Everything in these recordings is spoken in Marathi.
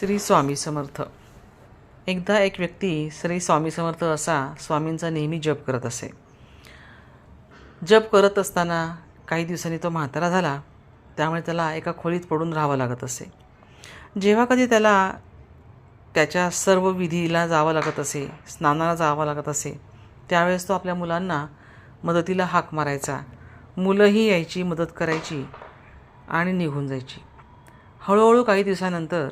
श्री स्वामी समर्थ. एकदा एक व्यक्ती श्री स्वामी समर्थ असा स्वामींचा नेहमी जप करत असे. जप करत असताना काही दिवसांनी तो म्हातारा झाला त्यामुळे त्याला एका खोलीत पडून राहावं लागत असे. जेव्हा कधी त्याला त्याच्या सर्व विधीला जावं लागत असे स्नानाला जावं लागत असे त्यावेळेस तो आपल्या मुलांना मदतीला हाक मारायचा. मुलंही यायची मदत करायची आणि निघून जायची. हळूहळू काही दिवसानंतर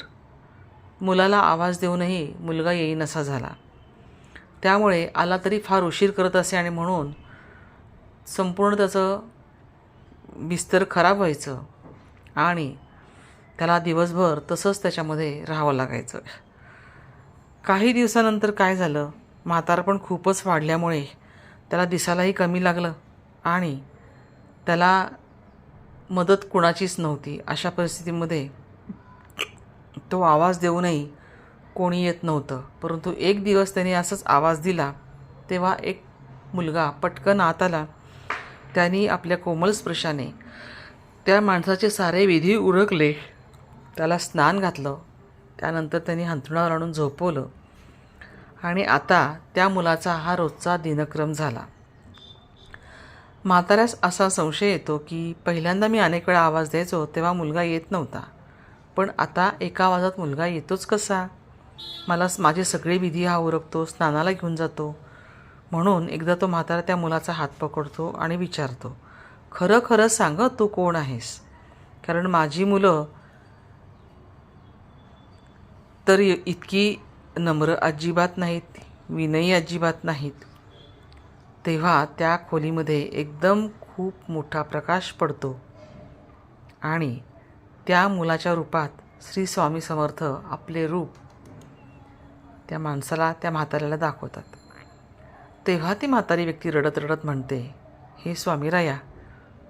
मुलाला आवाज देऊनही मुलगा येईनसा झाला. त्यामुळे आला तरी फार उशीर करत असे आणि म्हणून संपूर्ण त्याचं बिस्तर खराब व्हायचं आणि त्याला दिवसभर तसंच त्याच्यामध्ये राहावं लागायचं. काही दिवसानंतर काय झालं? म्हातारपण खूपच वाढल्यामुळे त्याला दिसायलाही कमी लागलं आणि त्याला मदत कुणाचीच नव्हती अशा परिस्थितीमध्ये तो आवाज देऊनही कोणी येत नव्हतं. परंतु एक दिवस त्याने असंच आवाज दिला तेव्हा एक मुलगा पटकन आत आला. त्यांनी आपल्या कोमल स्पर्शाने त्या माणसाचे सारे विधी उरकले. त्याला स्नान घातलं. त्यानंतर त्यांनी हंतरुणावर आणून झोपवलं. आणि आता त्या मुलाचा हा रोजचा दिनक्रम झाला. म्हाताऱ्यास असा संशय येतो की पहिल्यांदा मी अनेक वेळा आवाज द्यायचो तेव्हा मुलगा येत नव्हता. पण आता एका आवाजात मुलगा येतोच कसा? मला माझे सगळे विधी हा उरकतो स्नानाला घेऊन जातो. म्हणून एकदा तो म्हातारा त्या मुलाचा हात पकडतो आणि विचारतो खरं खरं सांग तू कोण आहेस? कारण माझी मुलं तर इतकी नम्र अजिबात नाहीत विनयी अजिबात नाहीत. तेव्हा त्या खोलीमध्ये एकदम खूप मोठा प्रकाश पडतो. आणि त्या मुलाच्या रूपात श्री स्वामी समर्थ आपले रूप त्या माणसाला त्या म्हाताऱ्याला दाखवतात. तेव्हा ती म्हातारी व्यक्ती रडत रडत म्हणते हे स्वामीराया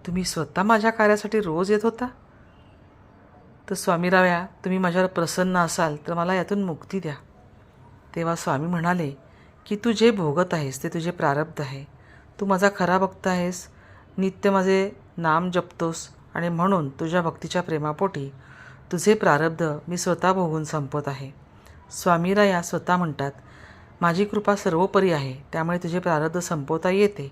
तुम्ही स्वतः माझ्या कार्यासाठी रोज येत होता? तर स्वामीराया तुम्ही माझ्यावर प्रसन्न असाल तर मला यातून मुक्ती द्या. तेव्हा स्वामी म्हणाले की तू जे भोगत आहेस ते तुझे प्रारब्ध आहे. तू माझा खरा भक्त आहेस. नित्य माझे नाम जपतोस. आणि म्हणून तुझ्या भक्तीच्या प्रेमापोटी तुझे प्रारब्ध मी स्वतः भोगून संपत आहे. स्वामीराया स्वतः म्हणतात माझी कृपा सर्वोपरी आहे त्यामुळे तुझे प्रारब्ध संपवता येते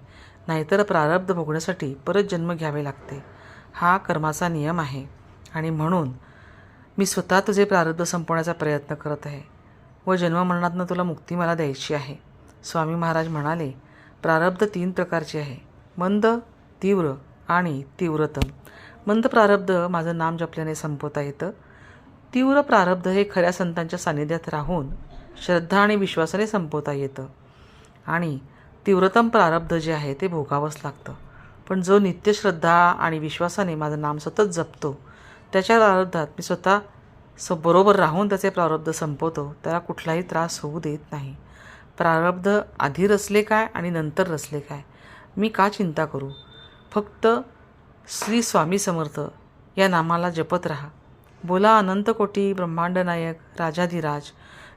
नाहीतर प्रारब्ध भोगण्यासाठी परत जन्म घ्यावे लागते. हा कर्माचा नियम आहे आणि म्हणून मी स्वतः तुझे प्रारब्ध संपवण्याचा प्रयत्न करत आहे. व जन्ममरणातनं तुला मुक्ती मला द्यायची आहे. स्वामी महाराज म्हणाले प्रारब्ध तीन प्रकारचे आहे मंद तीव्र आणि तीव्रतम. मंद प्रारब्ध माझं नाम जपल्याने संपवता येतं. तीव्र प्रारब्ध हे खऱ्या संतांच्या सानिध्यात राहून श्रद्धा आणि विश्वासाने संपवता येतं. आणि तीव्रतम प्रारब्ध जे आहे ते भोगावंच लागतं. पण जो नित्यश्रद्धा आणि विश्वासाने माझं नाम सतत जपतो त्याच्या प्रारब्धात मी स्वतः स बरोबर राहून त्याचे प्रारब्ध संपवतो त्याला कुठलाही त्रास होऊ देत नाही. प्रारब्ध आधी रचले काय आणि नंतर रचले काय? मी का चिंता करू? फक्त श्री स्वामी समर्थ या नामाला जपत राहा. बोला अनंतकोटी ब्रह्मांड नायक राजाधिराज.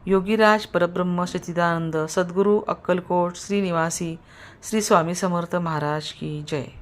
योगीराज परब्रह्म सच्चिदानंद सद्गुरू अक्कलकोट श्रीनिवासी श्री स्वामी समर्थ महाराज की जय.